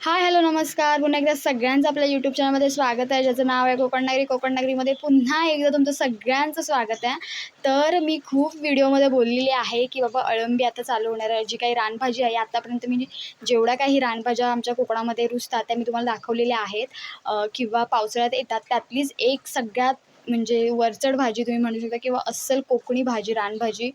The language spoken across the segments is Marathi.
हाय हॅलो नमस्कार. पुन्हा एकदा सगळ्यांचं आपल्या यूट्यूब चॅनलमध्ये स्वागत आहे ज्याचं नाव आहे कोकण नागरी कोकण नगरीमध्ये पुन्हा एकदा तुमचं सगळ्यांचं स्वागत आहे. तर मी खूप व्हिडिओमध्ये बोललेली आहे की बाबा अळंबी आता चालू होणार आहे जी काही रानभाजी आहे आतापर्यंत मी जेवढ्या काही रानभाज्या आमच्या कोकणामध्ये रुजतात त्या मी तुम्हाला दाखवलेल्या आहेत. किंवा पावसाळ्यात येतात त्यातलीच एक सगळ्यात म्हणजे वरचढ भाजी तुम्ही म्हणू शकता किंवा अस्सल कोकणी भाजी रानभाजी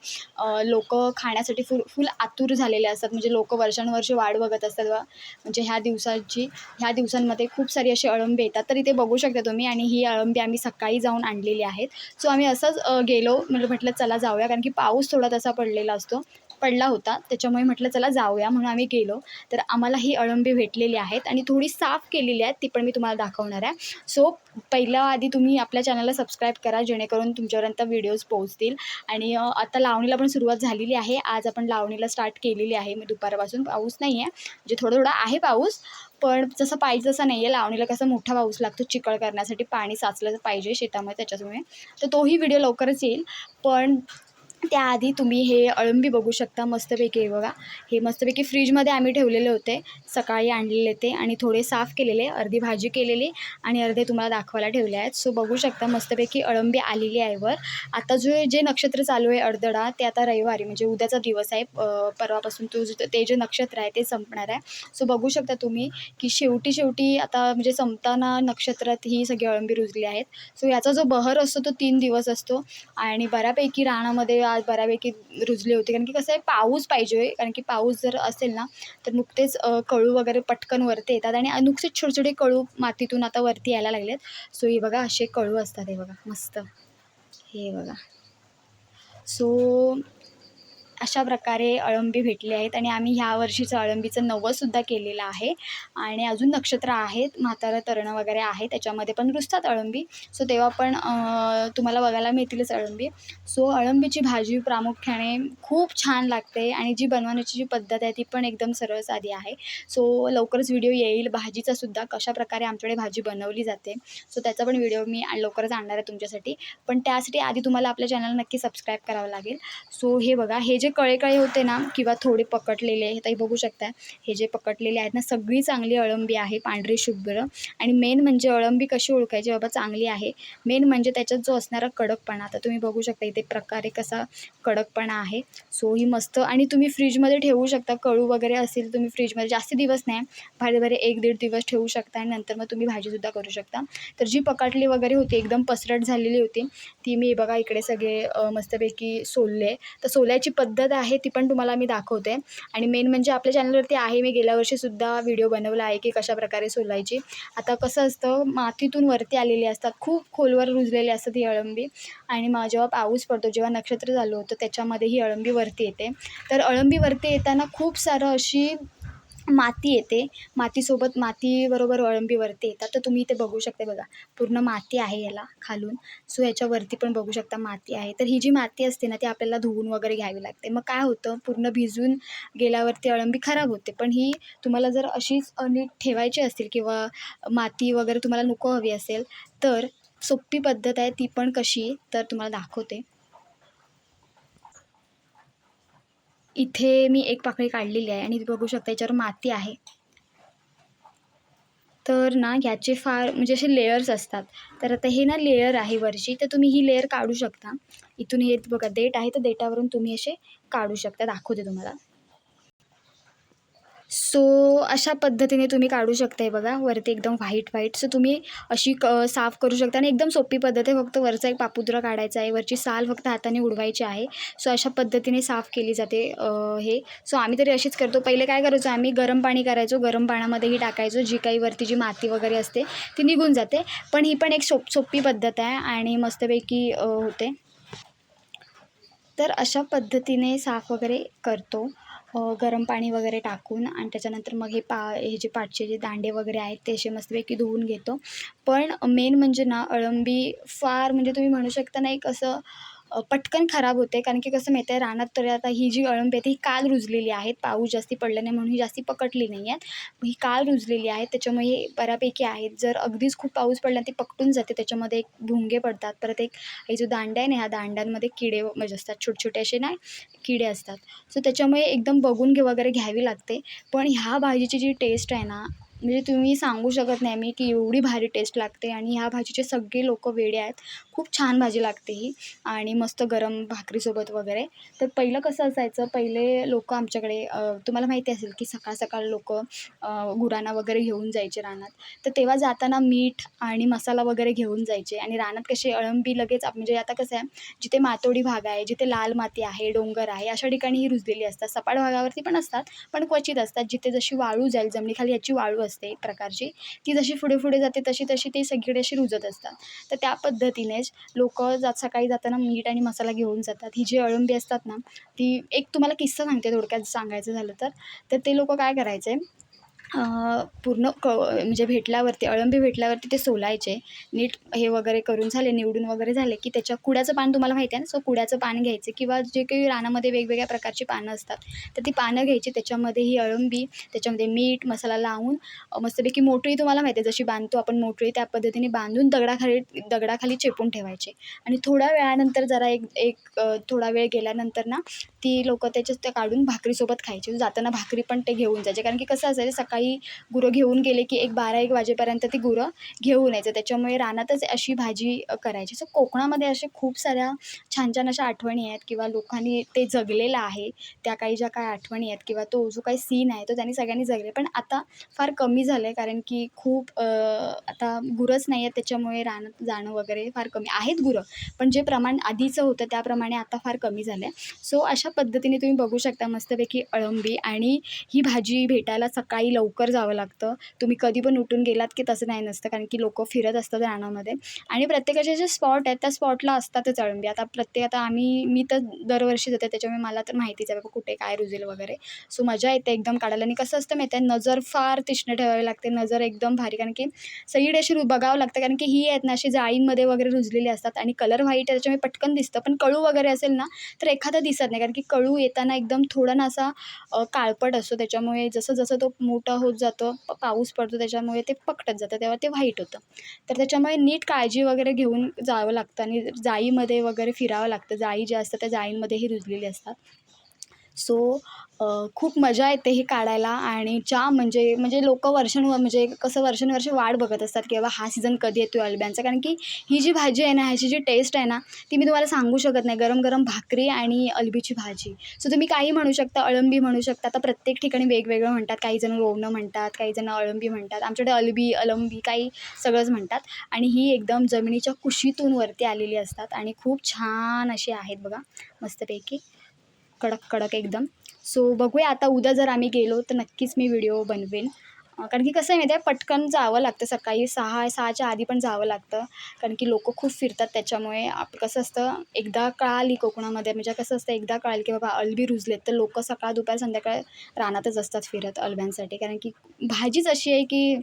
लोक खाण्यासाठी फुल फुल आतुर झालेले असतात. म्हणजे लोक वर्षानुवर्षे वाढ बघत असतात बा. म्हणजे ह्या दिवसाची ह्या दिवसांमध्ये खूप सारी अशी अळंबी येतात. तर इथे बघू शकता तुम्ही आणि ही अळंबी आम्ही सकाळी जाऊन आणलेली आहेत. सो आम्ही असंच गेलो म्हणजे म्हटलं चला जाऊया. कारण की पाऊस थोडा तसा पडलेला असतो. पडला होता. त्याच्यामुळे म्हटलं चला जाऊया. म्हणून आम्ही गेलो. तर आम्हाला ही अळंबी भेटलेली आहेत आणि थोडी साफ केलेली आहेत ती पण मी तुम्हाला दाखवणार आहे. सो पहिल्या आधी तुम्ही आपल्या चॅनलला सबस्क्राईब करा जेणेकरून तुमच्यापर्यंत व्हिडिओज पोहोचतील. आणि आता लावणीला पण सुरुवात झालेली आहे. आज आपण लावणीला स्टार्ट केलेली आहे. मी दुपारपासून पाऊस नाही आहे म्हणजे थोडं थोडं आहे पाऊस पण जसं पाहिजे तसं नाही आहे लावणीला कसं मोठा पाऊस लागतो चिकळ करण्यासाठी पाणी साचलं पाहिजे शेतामध्ये त्याच्यामुळे. तर तोही व्हिडिओ लवकरच येईल. पण त्याआधी तुम्ही हे अळंबी बघू शकता मस्तपैकी हे बघा. हे मस्तपैकी फ्रीजमध्ये आम्ही ठेवलेले होते. सकाळी आणलेले ते आणि थोडे साफ केलेले अर्धी भाजी केलेली आणि अर्धे तुम्हाला दाखवायला ठेवले आहेत. सो बघू शकता मस्तपैकी अळंबी आलेली आहे वर. आता जो जे नक्षत्र चालू आहे अर्धडा ते आता रविवारी म्हणजे उद्याचा दिवस आहे. परवापासून तो ते जे नक्षत्र आहे ते संपणार आहे. सो बघू शकता तुम्ही की शेवटी शेवटी आता म्हणजे संपताना नक्षत्रात ही सगळी अळंबी रुजली आहेत. सो याचा जो बहर असतो तो तीन दिवस असतो आणि बऱ्यापैकी रानामध्ये आज बऱ्यापैकी रुजले होते. कारण की कसं आहे पाऊस पाहिजे. कारण की पाऊस जर असेल ना तर नुकतेच कळू वगैरे पटकन वरती येतात आणि नुकतेच छोटे छोटे कळू मातीतून आता वरती यायला लागलेत. सो हे बघा असे कळू असतात हे बघा. मस्त. हे बघा. सो अशा प्रकारे अळंबी भेटले आहेत आणि आम्ही ह्या वर्षीचं अळंबीचं नवंसुद्धा केलेलं आहे. आणि अजून नक्षत्र आहेत म्हातारं तरणं वगैरे आहे त्याच्यामध्ये पण रुजतात अळंबी. सो तेव्हा पण तुम्हाला बघायला मिळतीलच अळंबी. सो अळंबीची भाजी प्रामुख्याने खूप छान लागते आणि जी बनवण्याची जी पद्धत आहे ती पण एकदम सरळ साधी आहे. सो लवकरच व्हिडिओ येईल. भाजीचा सुद्धा कशा प्रकारे आमच्याकडे भाजी बनवली जाते. सो त्याचा पण व्हिडिओ मी लवकरच आणणार आहे तुमच्यासाठी. पण त्यासाठी आधी तुम्हाला आपल्या चॅनल नक्की सबस्क्राईब करावं लागेल. सो हे बघा हे जे कळे कळे होते ना किंवा थोडे पकडलेले हे ताई बघू शकता हे जे पकडलेले आहेत ना सगळी चांगली अळंबी आहे पांढरी शुभ्र. आणि मेन म्हणजे अळंबी कशी ओळखायची? बाबा चांगली आहे. मेन म्हणजे त्याच्यात जो असणारा कडकपणा आता तुम्ही बघू शकता इथे प्रकारे कसा कडकपणा आहे. सो ही मस्त. आणि तुम्ही फ्रीजमध्ये ठेवू शकता. कळू वगैरे असेल तुम्ही फ्रीजमध्ये जास्त दिवस नाही. भारी भारी एक दीड दिवस ठेवू शकता आणि नंतर मग तुम्ही भाजीसुद्धा करू शकता. तर जी पकडली वगैरे होती एकदम पसरट झालेली होती ती मी बघा इकडे सगळे मस्तपैकी सोलले. तर सोल्याची पद्धत पद्धत आहे ती पण तुम्हाला मी दाखवते. आणि मेन म्हणजे आपल्या चॅनलवरती आहे. मी गेल्या वर्षीसुद्धा व्हिडिओ बनवला आहे की कशाप्रकारे सोलायची. आता कसं असतं मातीतून वरती आलेली असतात. खूप खोलवर रुजलेली असतात ही अळंबी. आणि मग जेव्हा पाऊस पडतो जेव्हा नक्षत्र चालू होतं त्याच्यामध्ये ही अळंबी वरती येते. तर अळंबी वरती येताना खूप सारं अशी माती येते. मातीसोबत मातीबरोबर अळंबी वरती येतात. तर तुम्ही इथे बघू शकता बघा. पूर्ण माती आहे याला खालून. सो याच्यावरती पण बघू शकता माती आहे. तर ही जी माती असते ना ती आपल्याला धुवून वगैरे घ्यावी लागते. मग काय होतं? पूर्ण भिजून गेल्यावरती अळंबी खराब होते. पण ही तुम्हाला जर अशीच नीट ठेवायची असतील किंवा माती वगैरे तुम्हाला नको हवी असेल तर सोपी पद्धत आहे ती पण कशी? तर तुम्हाला दाखवते. इथे मी एक पाकळी काढलेली आहे आणि बघू शकता याच्यावर माती आहे. तर ना ह्याचे फार म्हणजे असे लेयर्स असतात. तर आता हे ना लेयर आहे वरची तर तुम्ही ही लेयर काढू शकता. इथून हे बघा देठ आहे तर देठावरून तुम्ही असे काढू शकता. दाखवते तुम्हाला. सो अशा पद्धतीने तुम्ही काढू शकता हे बघा. वरती एकदम व्हाईट व्हाईट सो तुम्ही अशी क साफ करू शकता आणि एकदम सोपी पद्धत आहे. फक्त वरचा एक पापुद्रा काढायचा आहे. वरची साल फक्त हाताने उडवायची आहे. सो अशा पद्धतीने साफ केली जाते हे. सो आम्ही तरी अशीच करतो. पहिले काय करायचो? आम्ही गरम पाणी करायचो. गरम पाण्यामध्येही टाकायचो. जी काही वरती जी माती वगैरे असते ती निघून जाते. पण ही पण एक सोप सोपी पद्धत आहे आणि मस्तपैकी होते. तर अशा पद्धतीने साफ वगैरे करतो. गरम पाणी वगैरे टाकून आणि त्याच्यानंतर मग हे पा हे जे पाठचे जे दांडे वगैरे आहेत ते असे मस्तपैकी धुवून घेतो. पण मेन म्हणजे ना अळंबी फार म्हणजे तुम्ही म्हणू शकता ना एक असं पटकन खराब होते. कारण की कसं माहिती आहे रानात तर आता ही जी अळंबी आहे ती काल रुजलेली आहेत. पाऊस जास्ती पडला नाही म्हणून ही जास्ती पकडली नाही आहेत. ही काल रुजलेली आहे त्याच्यामुळे हे बऱ्यापैकी आहेत. जर अगदीच खूप पाऊस पडला ती पकडून जाते त्याच्यामध्ये एक भुंगे पडतात. परत एक हे जो दांड्या आहे ना ह्या दांड्यांमध्ये किडे म्हणजे असतात. छोटे छोटे असे ना किडे असतात. सो त्याच्यामुळे एकदम बघून घे वगैरे घ्यावी लागते. पण ह्या भाजीची जी टेस्ट आहे ना म्हणजे तुम्ही सांगू शकत नाही मी की एवढी भारी टेस्ट लागते आणि ह्या भाजीचे सगळे लोक वेडे आहेत. खूप छान भाजी लागते ही आणि मस्त गरम भाकरीसोबत वगैरे. तर पहिलं कसं असायचं पहिले लोक आमच्याकडे तुम्हाला माहिती असेल की सकाळ सकाळ लोक गुरांना वगैरे घेऊन जायचे रानात. तर तेव्हा जाताना मीठ आणि मसाला वगैरे घेऊन जायचे आणि रानात कसे अळंबी लगेच म्हणजे आता कसं आहे जिथे मातोडी भाग आहे जिथे लाल माती आहे डोंगर आहे अशा ठिकाणी ही रुजलेली असतात. सपाट भागावरती पण असतात पण क्वचित असतात. जिथे जशी वाळू जाईल जमिनीखाली याची वाळू असते एक प्रकारची. ती जशी पुढे पुढे जाते तशी तशी ते सगळीकडे अशी रुजत असतात. तर त्या पद्धतीनेच लोक जात सकाळी जाताना मीठ आणि मसाला घेऊन जातात. ही जी अळंबी असतात ना ती एक तुम्हाला किस्सा सांगते थोडक्यात सांगायचं झालं तर. तर ते लोक काय करायचे पूर्ण क म्हणजे भेटल्यावरती अळंबी भेटल्यावरती ते सोलायचे. नीट हे वगैरे करून झाले निवडून वगैरे झाले की त्याच्या कुड्याचं पान तुम्हाला माहिती आहे ना सो कुड्याचं पान घ्यायचं किंवा जे काही रानामध्ये वेगवेगळ्या प्रकारची पानं असतात तर ती पानं घ्यायची. त्याच्यामध्ये ही अळंबी त्याच्यामध्ये मीठ मसाला लावून मस्तपैकी मोटळी तुम्हाला माहिती आहे जशी बांधतो आपण मोटळी त्या पद्धतीने बांधून दगडाखाली दगडाखाली चेपून ठेवायचे. आणि थोड्या वेळानंतर जरा एक एक थोडा वेळ गेल्यानंतर ना ती लोकं त्याच्यात त्या काढून भाकरीसोबत खायची. जाताना भाकरी पण ते घेऊन जायचे. कारण की कसं असायचं सकाळी गुरं घेऊन गेले की एक बारा एक वाजेपर्यंत ती गुरं घेऊन यायचं. त्याच्यामुळे रानातच अशी भाजी करायची. सो कोकणामध्ये असे खूप साऱ्या छान छान अशा आठवणी आहेत किंवा लोकांनी ते जगलेलं आहे. त्या काही ज्या काही आठवणी आहेत किंवा तो जो काही सीन आहे तो त्यांनी सगळ्यांनी जगले. पण आता फार कमी झालं आहे कारण की खूप आता गुरंच नाही आहेत. त्याच्यामुळे रानात जाणं वगैरे फार कमी आहेत गुरं. पण जे प्रमाण आधीचं होतं त्याप्रमाणे आता फार कमी झालं आहे सो अशा पद्धतीने तुम्ही बघू शकता मस्तपैकी अळंबी आणि ही भाजी भेटायला सकाळी लवकर लवकर जावं लागतं. तुम्ही कधी पण उठून गेलात की तसं नाही नसतं कारण की लोक फिरत असतात रानामध्ये. आणि प्रत्येकाचे जे स्पॉट आहेत त्या स्पॉटला असतातच अळंबी. आता प्रत्येक आता आम्ही मी तर दरवर्षी जाते त्याच्यामुळे मला तर माहितीच आहे बाबा कुठे काय रुजेल वगैरे. सो मजा येते एकदम काढायला. आणि कसं असतं माहिती आहे नजर फार तिष्ण ठेवावी लागते नजर एकदम भारी. कारण की सगळीकडे अशी रु- बघावं लागतं कारण की ही आहेत ना अशी जाळींमध्ये वगैरे रुजलेली असतात. आणि कलर व्हाईट आहे त्याच्यामुळे पटकन दिसतं. पण कळू वगैरे असेल ना तर एखादा दिसत नाही. कारण की कळू येताना एकदम थोडा ना असा काळपट असतो. त्याच्यामुळे जसं जसं तो मोठा होत जातं पाऊस पडतो त्याच्यामुळे ते पकटत जातं तेव्हा ते व्हाईट होतं. तर त्याच्यामुळे नीट काळजी वगैरे घेऊन जावं लागतं आणि जाळीमध्ये वगैरे फिरावं लागतं. जाळी ज्या असतात त्या जाळींमध्येही रुजलेली असतात. सो खूप मजा येते हे काढायला आणि जाम म्हणजे म्हणजे लोक वर्षानुवर म्हणजे कसं वर्षानुवर्ष वाट बघत असतात की बाबा हा सीझन कधी येतो अल्ब्यांचा. कारण की ही जी भाजी आहे ना ह्याची जी टेस्ट आहे ना ती मी तुम्हाला सांगू शकत नाही. गरम गरम भाकरी आणि अल्बीची भाजी. सो तुम्ही काही म्हणू शकता अळंबी म्हणू शकता. आता प्रत्येक ठिकाणी वेगवेगळं म्हणतात. काही जण रोवणं म्हणतात काही जण अळंबी म्हणतात. आमच्याकडे अल्बी अलंबी काही सगळंच म्हणतात. आणि ही एकदम जमिनीच्या कुशीतून वरती आलेली असतात आणि खूप छान अशी आहेत बघा मस्तपैकी. कडक कडक एकदम. सो बघूया आता उद्या जर आम्ही गेलो तर नक्कीच मी व्हिडिओ बनवेन. कारण की कसं आहे माहिती आहे पटकन जावं लागतं सकाळी सहा सहाच्या आधी पण जावं लागतं. कारण की लोक खूप फिरतात त्याच्यामुळे आप कसं असतं एकदा कळाली कोकणामध्ये म्हणजे कसं असतं एकदा कळाली की बाबा अलबी रुजलेत तर लोक सकाळ दुपार संध्याकाळ रानातच असतात फिरत अलब्यांसाठी कारण की भाजीच अशी आहे की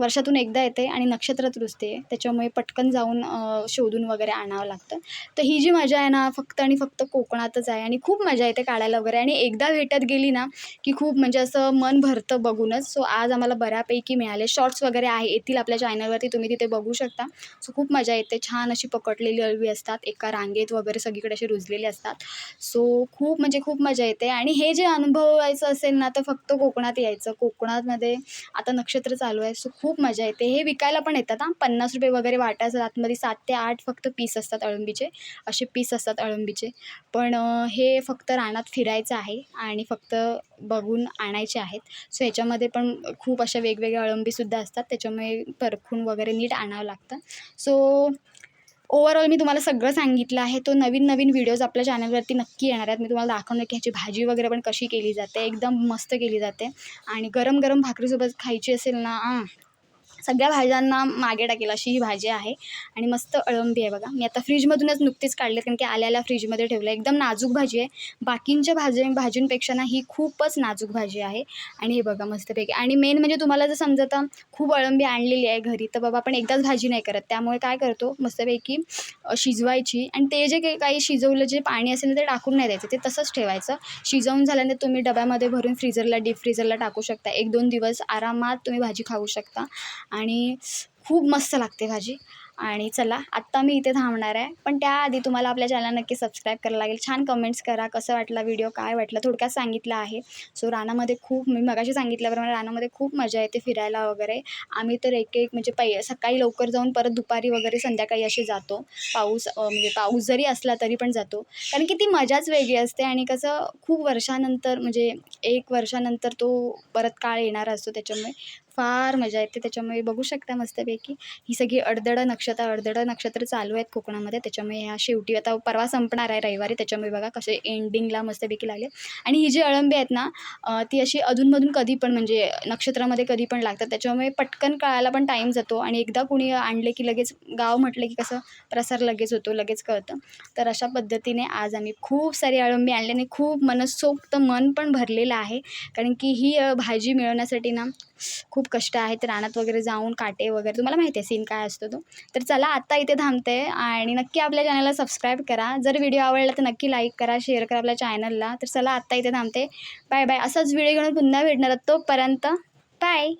वर्षातून एकदा येते आणि नक्षत्रात रुजते त्याच्यामुळे पटकन जाऊन शोधून वगैरे आणावं लागतं. तर ही जी मजा आहे ना फक्त आणि फक्त कोकणातच आहे आणि खूप मजा येते काढायला वगैरे. आणि एकदा भेटत गेली ना की खूप म्हणजे असं मन भरतं बघूनच. सो आज आम्हाला बऱ्यापैकी मिळाले. शॉर्ट्स वगैरे आहे येतील आपल्या चॅनलवरती तुम्ही तिथे बघू शकता. सो खूप मजा येते. छान अशी पकडलेली अळवी असतात. एका रांगेत वगैरे सगळीकडे असे रुजलेले असतात. सो खूप म्हणजे खूप मजा येते. आणि हे जे अनुभवायचं असेल ना तर फक्त कोकणात यायचं. कोकणातमध्ये आता नक्षत्र चालू आहे. सो खूप खूप मजा येते. हे विकायला पण येतात हां. पन्नास रुपये वगैरे वाटायचं आतमध्ये सात ते आठ फक्त पीस असतात अळंबीचे. असे पीस असतात अळंबीचे. पण हे फक्त रानात फिरायचं आहे आणि फक्त बघून आणायचे आहेत. सो ह्याच्यामध्ये पण खूप अशा वेगवेगळ्या अळंबीसुद्धा असतात. त्याच्यामुळे परखून वगैरे नीट आणावं लागतं. सो ओवरऑल मी तुम्हाला सगळं सांगितलं आहे. तो नवीन नवीन व्हिडिओज आपल्या चॅनलवरती नक्की येणार आहेत. मी तुम्हाला दाखवणार की ह्याची भाजी वगैरे पण कशी केली जाते. एकदम मस्त केली जाते. आणि गरम गरम भाकरीसोबत खायची असेल ना आ, सगळ्या भाज्यांना मागे टाकेल अशी ही भाजी आहे. आणि मस्त अळंबी आहे बघा. मी आता फ्रीजमधूनच नुकतीच काढले कारण की आल्याला फ्रीजमध्ये ठेवलं एकदम नाजूक भाजी आहे. बाकींच्या भाजी भाजींपेक्षा ना ही खूपच नाजूक भाजी आहे. आणि हे बघा मस्तपैकी. आणि मेन म्हणजे तुम्हाला जर समजतं खूप अळंबी आणलेली आहे घरी तर बाबा आपण एकदाच भाजी नाही करत. त्यामुळे काय करतो मस्तपैकी शिजवायची. आणि ते जे काही शिजवलं जे पाणी असेल ना ते टाकून नाही द्यायचं. ते तसंच ठेवायचं. शिजवून झाल्यानंतर तुम्ही डब्यामध्ये भरून फ्रीजरला डीप फ्रीजरला टाकू शकता. एक दोन दिवस आरामात तुम्ही भाजी खाऊ शकता. आणि खूप मस्त लागते भाजी. आणि चला आत्ता मी इथे थांबणार आहे. पण त्याआधी तुम्हाला आपल्या चॅनल नक्की सबस्क्राईब करायला लागेल. छान कमेंट्स करा कसं वाटला व्हिडिओ काय वाटलं थोडक्यात सांगितलं आहे. सो रानामध्ये खूप मी मगाशी सांगितल्याप्रमाणे रानामध्ये खूप मजा येते फिरायला वगैरे. आम्ही तर एक एक म्हणजे पै सकाळी लवकर जाऊन परत दुपारी वगैरे संध्याकाळी असे जातो. पाऊस म्हणजे पाऊस जरी असला तरी पण जातो. कारण की ती मजाच वेगळी असते आणि कसं खूप वर्षानंतर म्हणजे एक वर्षानंतर तो परत काळ येणार असतो त्याच्यामुळे फार मजा येते. त्याच्यामुळे बघू शकता मस्तपैकी. ही सगळी अडदडं नक्षत्र अडदडं नक्षत्र चालू आहेत कोकणामध्ये. त्याच्यामुळे ह्या शेवटी आता परवा संपणार आहे रविवारी. त्याच्यामुळे बघा कसे एंडिंगला मस्तपैकी लागले. आणि ही जी अळंबी आहेत ना ती अशी अधूनमधून कधी पण म्हणजे नक्षत्रामध्ये कधी पण लागतात. त्याच्यामुळे पटकन कळायला पण टाईम जातो. आणि एकदा कुणी आणले की लगेच गाव म्हटलं की कसं प्रसार लगेच होतो लगेच कळतं. तर अशा पद्धतीने आज आम्ही खूप सारी अळंबी आणल्याने खूप मनसोक्त मन पण भरलेलं आहे. कारण की ही भाजी मिळवण्यासाठी ना खूप कष्ट आहेत रानात वगैरे जाऊन काटे वगैरे तुम्हाला माहिती आहे सीन काय असतो तो. तर चला आत्ता इथे थांबते आणि नक्की आपल्या चॅनलला सबस्क्राईब करा. जर व्हिडिओ आवडला तर नक्की लाईक करा शेअर करा आपल्या चॅनलला तर चला आत्ता इथे थांबते. बाय बाय असाच व्हिडिओ घेऊन पुन्हा भेटणार तोपर्यंत. बाय